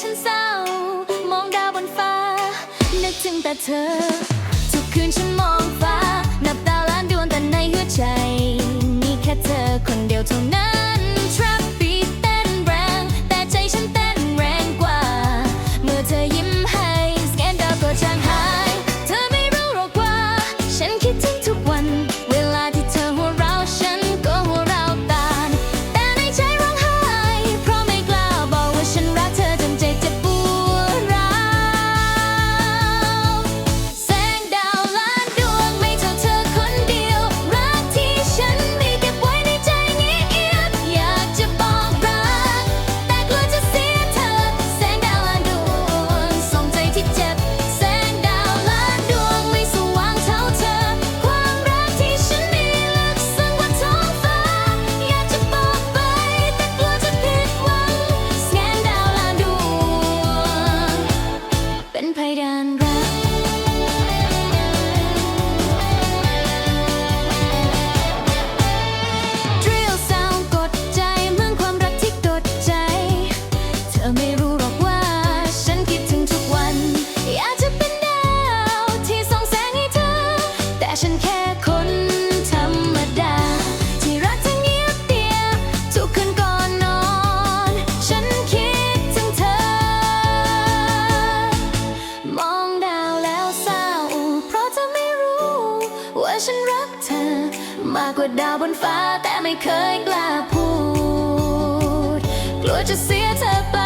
ฉันเศร้า มองดาวบนฟ้า นึกถึงแต่เธอ ทุกคืนฉันมองฟ้า นับดาวล้านดวงแต่ในหัวใจ มีแค่เธอคนเดียวเท่านั้น มากกว่าดาวบนฟ้าแต่ไม่เคยกล้าพูด กลัวจะเสียเธอไป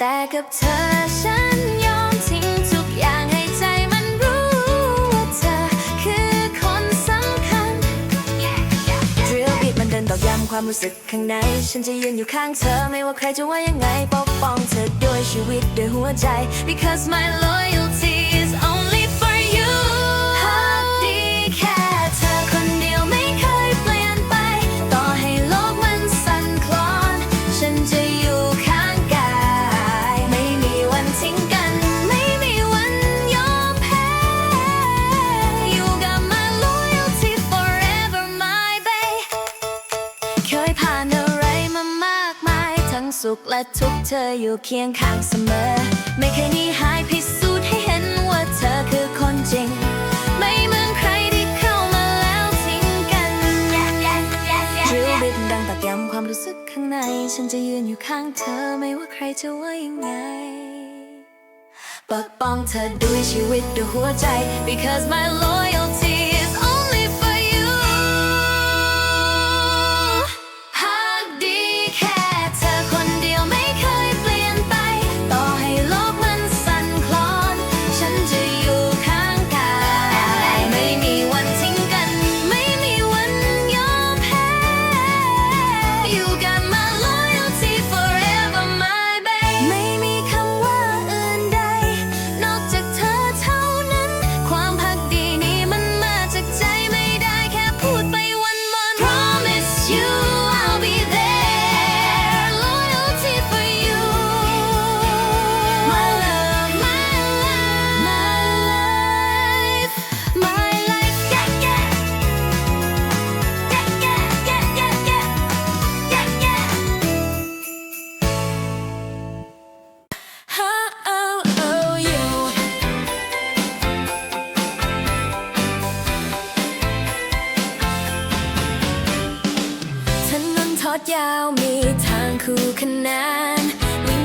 แต่กับเธอฉันยอมทิ้งทุกอย่างให้ใจมันรู้ว่าเธอคือคนสำคัญ Drill beat มันเดินตอกย้ำความรู้สึกข้างใน ฉันจะยืนอยู่ข้างเธอไม่ว่าใครจะว่ายังไงปกป้องเธอด้วยชีวิตด้วยหัวใจ because my loyalty ทุกข์เธออยู่เคียงข้างเสมอ ไม่เคยหนีหายพิสูจน์ให้เห็นว่าเธอคือคนจริง ไม่เหมือนใครที่เข้ามาแล้วทิ้งกัน Drill bit ดังตอกย้ำความรู้สึกข้างใน ฉันจะยืนอยู่ข้างเธอไม่ว่าใครจะว่ายังไงปกป้องเธอด้วยชีวิตด้วยหัวใจ because my loyalty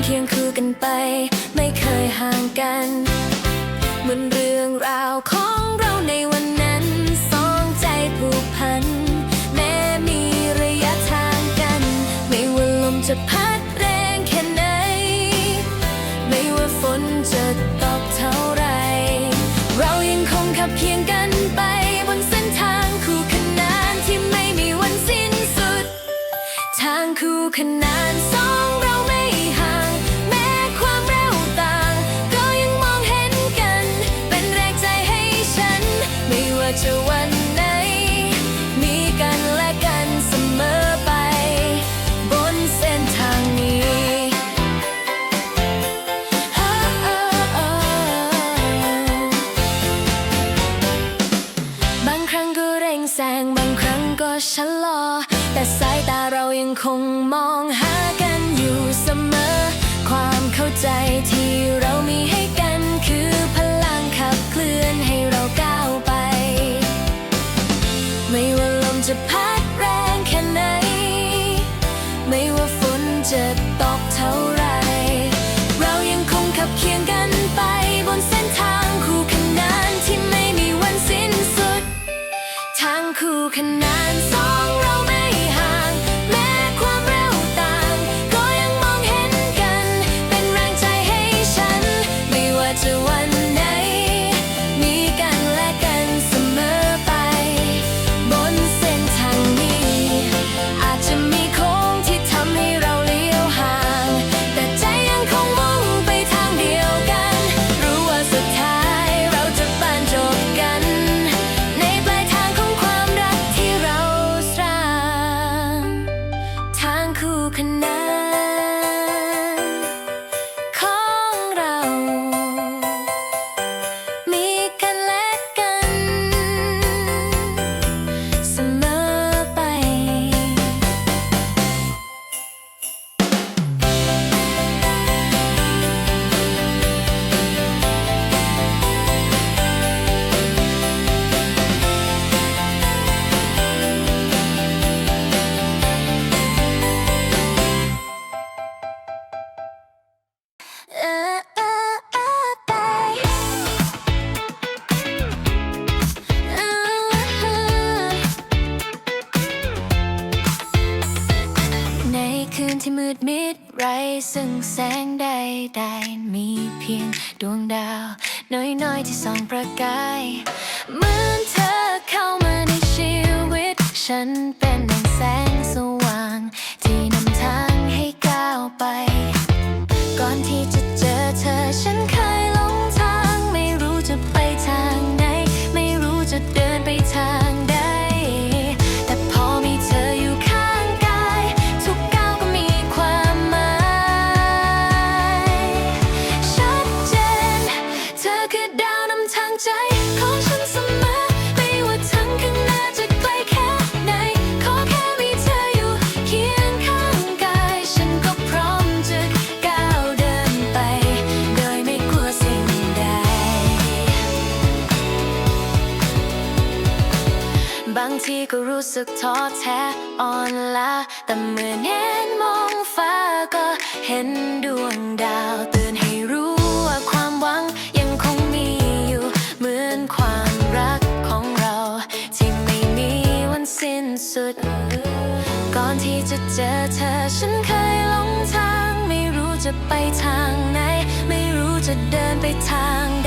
เคียงคู่กันไป ไม่เคยห่างกันเหมือนเรื่องราวของเราในวันนั้นสองใจผูกพัน แม้มีระยะทางกัน ไม่ว่าลมจะพัดแรงแค่ไหน ไม่ว่าฝนจะตกเท่าไร เรายังคงขับเคียงกันไปบนเส้นทางคู่ขนานที่ไม่มีวันสิ้นสุด ทางคู่ขนานสอง ร่งแซงบางครั้งก็ชะลอ แต่สายตาเรายังคงมองหากันอยู่เสมอ ความเข้าใจที่ ที่มืดมิดไรซึ่งแสงใดใดมีเพียงดวงดาว น้อยๆที่ส่องประกายเหมือนเธอเข้ามาในชีวิต ฉันเป็นดังแสงสว่าง ที่นำทางให้ก้าวไป ก่อนที่จะเจอเธอฉันเคยหลงทาง ไม่รู้จะไปทางไหน ไม่รู้จะเดินไปทาง ทีก็รู้สึกท้อแท้อ่อนล้าแต่เมื่อแน้นมองฟ้าก็เห็นดวงดาวเตือนให้รู้ว่าความหวังยังคงมีอยู่ เหมือนความรักของเรา ที่ไม่มีวันสิ้นสุด ก่อนที่จะเจอเธอฉันเคยหลงทาง ไม่รู้จะไปทางไหน ไม่รู้จะเดินไปทาง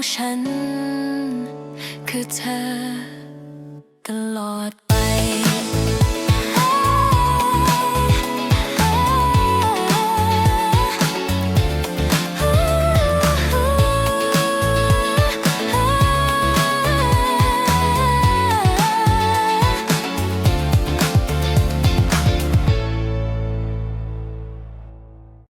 ของฉัน คือเธอ ตลอด